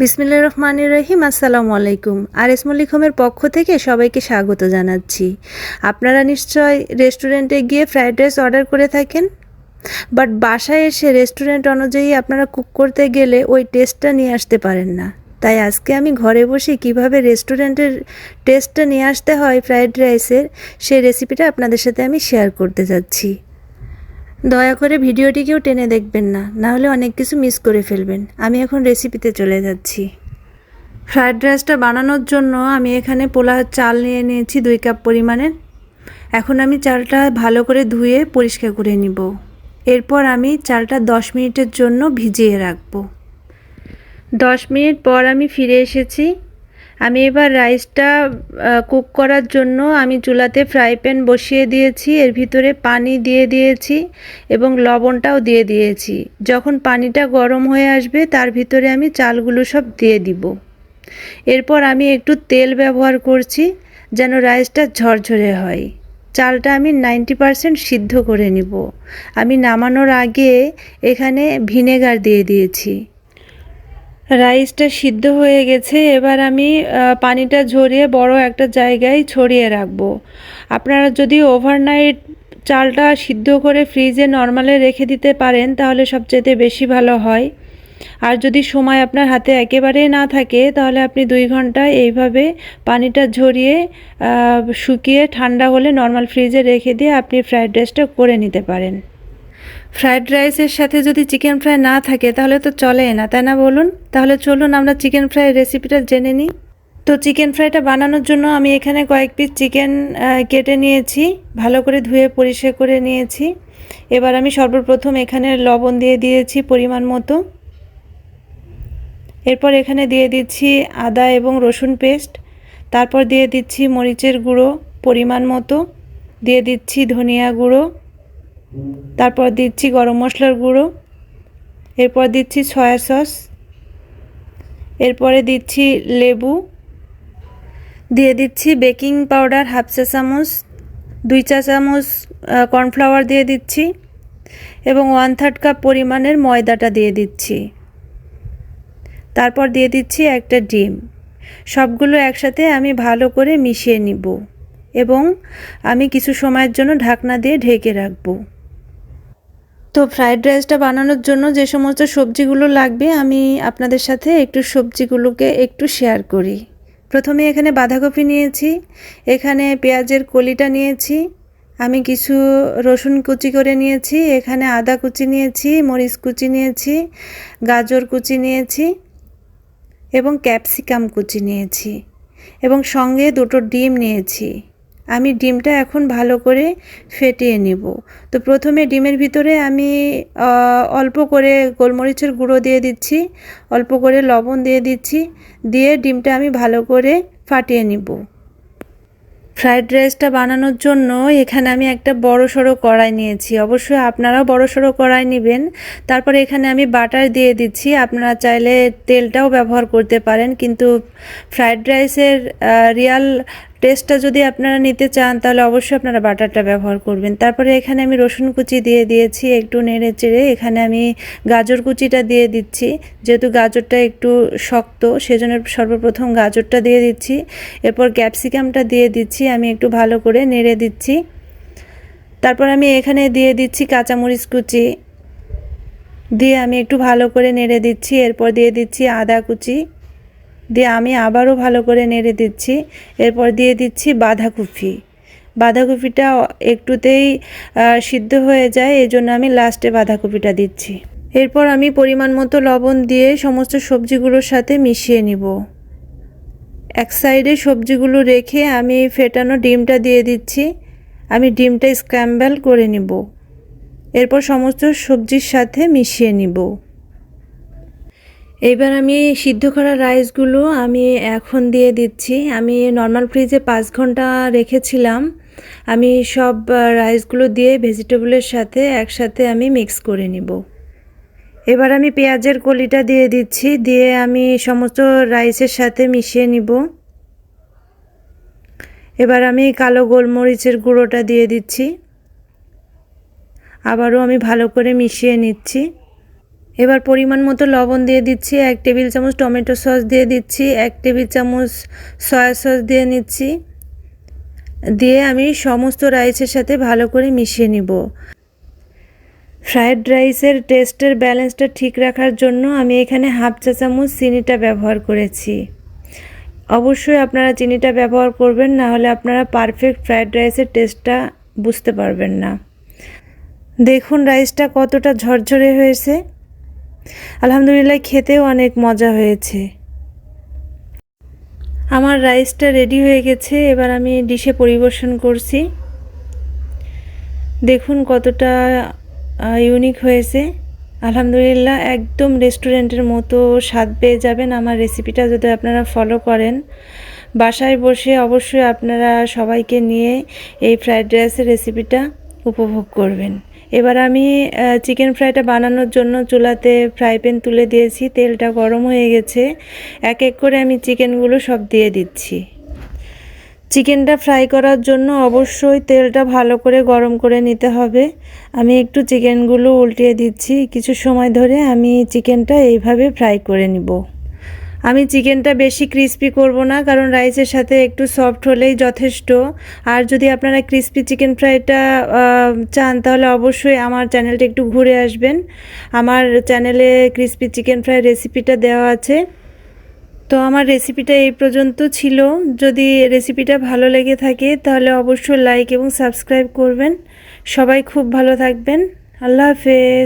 বিসমিল্লা রহমানির রহিম, আসসালামু আলাইকুম। আর এস মল্লিকমের পক্ষ থেকে সবাইকে স্বাগত জানাচ্ছি। আপনারা নিশ্চয় রেস্টুরেন্টে গিয়ে ফ্রাইড রাইস অর্ডার করে থাকেন? বাট বাসায় এসে রেস্টুরেন্ট অনুযায়ী আপনারা কুক করতে গেলে ওই টেস্টটা নিয়ে আসতে পারেন না। তাই আজকে আমি ঘরে বসে কীভাবে রেস্টুরেন্টের টেস্টটা নিয়ে আসতে হয় ফ্রাইড রাইসের সেই রেসিপিটা আপনাদের সাথে আমি শেয়ার করতে যাচ্ছি। দয়া করে ভিডিওটি কেউ টেনে দেখবেন না নাহলে অনেক কিছু মিস করে ফেলবেন। আমি এখন রেসিপিতে চলে যাচ্ছি। ফ্রায়েড রাইসটা বানানোর জন্য আমি এখানে পোলা চাল নিয়ে নিয়েছি দুই কাপ পরিমাণের। এখন আমি চালটা ভালো করে ধুয়ে পরিষ্কার করে নিব। এরপর আমি চালটা দশ মিনিটের জন্য ভিজিয়ে রাখব। দশ মিনিট পর আমি ফিরে এসেছি। আমি এবার রাইসটা কুক করার জন্য আমি চুলাতে ফ্রাই প্যান বসিয়ে দিয়েছি, এর ভিতরে পানি দিয়ে দিয়েছি এবং লবণটাও দিয়ে দিয়েছি। যখন পানিটা গরম হয়ে আসবে, তার ভিতরে আমি চালগুলো সব দিয়ে দিব। এরপর আমি একটু তেল ব্যবহার করছি যেন রাইসটা ঝরঝরে হয়। চালটা আমি নাইনটি পারসেন্ট সিদ্ধ করে নিব। আমি নামানোর আগে এখানে ভিনেগার দিয়ে দিয়েছি। রাইসটা সিদ্ধ হয়ে গেছে, এবার আমি পানিটা ঝরিয়ে বড় একটা জায়গায় ছড়িয়ে রাখব। আপনারা যদি ওভারনাইট চালটা সিদ্ধ করে ফ্রিজে নর্মালে রেখে দিতে পারেন, তাহলে সবচেয়ে বেশি ভালো হয়। আর যদি সময় আপনার হাতে একেবারেই না থাকে, তাহলে আপনি দুই ঘণ্টা এইভাবে পানিটা ঝরিয়ে শুকিয়ে ঠান্ডা হলে নর্মাল ফ্রিজে রেখে দিয়ে আপনি ফ্রায়েড রাইসটা করে নিতে পারেন। ফ্রায়েড রাইসের সাথে যদি চিকেন ফ্রাই না থাকে, তাহলে তো চলে না, তাই না বলুন? তাহলে চলুন আমরা চিকেন ফ্রাই রেসিপিটা জেনে নিই। তো চিকেন ফ্রাইটা বানানোর জন্য আমি এখানে কয়েক পিস চিকেন কেটে নিয়েছি, ভালো করে ধুয়ে পরিষ্কার করে নিয়েছি। এবার আমি সর্বপ্রথম এখানে লবণ দিয়ে দিয়েছি পরিমাণ মতো। এরপর এখানে দিয়ে দিচ্ছি আদা এবং রসুন পেস্ট। তারপর দিয়ে দিচ্ছি মরিচের গুঁড়ো পরিমাণ মতো। দিয়ে দিচ্ছি ধনিয়া গুঁড়ো। তারপর দিচ্ছি গরম মশলার গুঁড়ো, এরপর দিচ্ছি সয়া সস, এরপরে দিচ্ছি লেবু, দিয়ে দিচ্ছি বেকিং পাউডার হাফ চা চামচ, দুই চা চামচ কর্নফ্লাওয়ার দিয়ে দিচ্ছি এবং ওয়ান থার্ড কাপ পরিমাণের ময়দাটা দিয়ে দিচ্ছি। তারপর দিয়ে দিচ্ছি একটা ডিম। সবগুলো একসাথে আমি ভালো করে মিশিয়ে নিব এবং আমি কিছু সময়ের জন্য ঢাকনা দিয়ে ঢেকে রাখব। তো ফ্রায়েড রাইসটা বানানোর জন্য যে সমস্ত সবজিগুলো লাগবে, আমি আপনাদের সাথে একটু সবজিগুলোকে একটু শেয়ার করি। প্রথমে এখানে বাঁধাকপি নিয়েছি, এখানে পেঁয়াজের কলিটা নিয়েছি, আমি কিছু রসুন কুচি করে নিয়েছি, এখানে আদা কুচি নিয়েছি, মরিচ কুচি নিয়েছি, গাজর কুচি নিয়েছি এবং ক্যাপসিকাম কুচি নিয়েছি এবং সঙ্গে দুটো ডিম নিয়েছি। আমি ডিমটা এখন ভালো করে ফেটিয়ে নেব। তো প্রথমে ডিমের ভিতরে আমি অল্প করে গোলমরিচের গুঁড়ো দিয়ে দিচ্ছি, অল্প করে লবণ দিয়ে দিচ্ছি, দিয়ে ডিমটা আমি ভালো করে ফাটিয়ে নিব। ফ্রায়েড রাইসটা বানানোর জন্য এখানে আমি একটা বড় সড়ো কড়াই নিয়েছি। অবশ্যই আপনারাও বড় সড়ো কড়াই নেবেন। তারপরে এখানে আমি বাটার দিয়ে দিচ্ছি। আপনারা চাইলে তেলটাও ব্যবহার করতে পারেন। কিন্তু ফ্রায়েড রাইসের রিয়াল টেস্টটা যদি আপনারা নিতে চান, তাহলে অবশ্যই আপনারা বাটারটা ব্যবহার করবেন। তারপরে এখানে আমি রসুন কুচি দিয়ে দিয়েছি, একটু নেড়ে চেড়ে। এখানে আমি গাজর কুচিটা দিয়ে দিচ্ছি। যেহেতু গাজরটা একটু শক্ত, সেজন্য সর্বপ্রথম গাজরটা দিয়ে দিচ্ছি। এরপর ক্যাপসিকামটা দিয়ে দিচ্ছি, আমি একটু ভালো করে নেড়ে দিচ্ছি। তারপর আমি এখানে দিয়ে দিচ্ছি কাঁচামরিচ কুচি। দিয়ে আমি একটু ভালো করে নেড়ে দিচ্ছি। এরপর দিয়ে দিচ্ছি আদা কুচি। দিয়ে আমি আবারও ভালো করে নেড়ে দিচ্ছি। এরপর দিয়ে দিচ্ছি বাঁধাকপি। বাঁধাকপিটা একটুতেই সিদ্ধ হয়ে যায় এই জন্য আমি লাস্টে বাঁধাকপিটা দিচ্ছি। এরপর আমি পরিমাণ মতো লবণ দিয়ে সমস্ত সবজিগুলোর সাথে মিশিয়ে নিব। এক সাইডে সবজিগুলো রেখে আমি ফেটানো ডিমটা দিয়ে দিচ্ছি। আমি ডিমটা স্ক্র্যাম্বেল করে নিব। এরপর সমস্ত সবজির সাথে মিশিয়ে নিব। এবার আমি সিদ্ধ করা রাইসগুলো আমি এখন দিয়ে দিচ্ছি। আমি নর্মাল ফ্রিজে পাঁচ ঘণ্টা রেখেছিলাম। আমি সব রাইসগুলো দিয়ে ভেজিটেবলের সাথে একসাথে আমি মিক্স করে নিব। এবার আমি পেঁয়াজের কলিটা দিয়ে দিচ্ছি। দিয়ে আমি সমস্ত রাইসের সাথে মিশিয়ে নিব। এবার আমি কালো গোলমরিচের গুঁড়োটা দিয়ে দিচ্ছি। আবারও আমি ভালো করে মিশিয়ে নিচ্ছি। এবার পরিমাণ মতো লবণ দিয়ে দিচ্ছি, এক টেবিল চামচ টমেটো সস দিয়ে দিচ্ছি, এক টেবিল চামচ সয়া সস দিয়ে নিচ্ছি। দিয়ে আমি সমস্ত রাইসের সাথে ভালো করে মিশিয়ে নিব। ফ্রায়েড রাইসের টেস্টের ব্যালেন্সটা ঠিক রাখার জন্য আমি এখানে হাফ চা চামচ চিনিটা ব্যবহার করেছি। অবশ্যই আপনারা চিনিটা ব্যবহার করবেন, না হলে আপনারা পারফেক্ট ফ্রায়েড রাইসের টেস্টটা বুঝতে পারবেন না। দেখুন, রাইসটা কতটা ঝরঝরে হয়েছে। আলহামদুলিল্লাহ, খেতেও অনেক মজা হয়েছে। আমার রাইসটা রেডি হয়ে গেছে, এবার আমি ডিশে পরিবেশন করছি। দেখুন কতটা ইউনিক হয়েছে। আলহামদুলিল্লাহ, একদম রেস্টুরেন্টের মতো স্বাদ পেয়ে যাবেন। আমার রেসিপিটা যদি আপনারা ফলো করেন, বাসায় বসে অবশ্যই আপনারা সবাইকে নিয়ে এই ফ্রায়েড রাইসের রেসিপিটা উপভোগ করবেন। এবার আমি চিকেন ফ্রাইটা বানানোর জন্য চুলাতে ফ্রাই প্যান তুলে দিয়েছি, তেলটা গরম হয়ে গেছে। এক এক করে আমি চিকেনগুলো সব দিয়ে দিচ্ছি। চিকেনটা ফ্রাই করার জন্য অবশ্যই তেলটা ভালো করে গরম করে নিতে হবে। আমি একটু চিকেনগুলো উল্টিয়ে দিচ্ছি। কিছু সময় ধরে আমি চিকেনটা এইভাবে ফ্রাই করে নিব। আমি চিকেনটা বেশি ক্রিস্পি করব না, কারণ রাইসের সাথে একটু সফট হলেই যথেষ্ট। আর যদি আপনারা ক্রিস্পি চিকেন ফ্রাইটা চান, তাহলে অবশ্যই আমার চ্যানেলটা একটু ঘুরে আসবেন। আমার চ্যানেলে ক্রিস্পি চিকেন ফ্রাই রেসিপিটা দেওয়া আছে। তো আমার রেসিপিটা এই পর্যন্ত ছিল। যদি রেসিপিটা ভালো লেগে থাকে, তাহলে অবশ্যই লাইক এবং সাবস্ক্রাইব করবেন। সবাই খুব ভালো থাকবেন। আল্লাহ হাফেজ।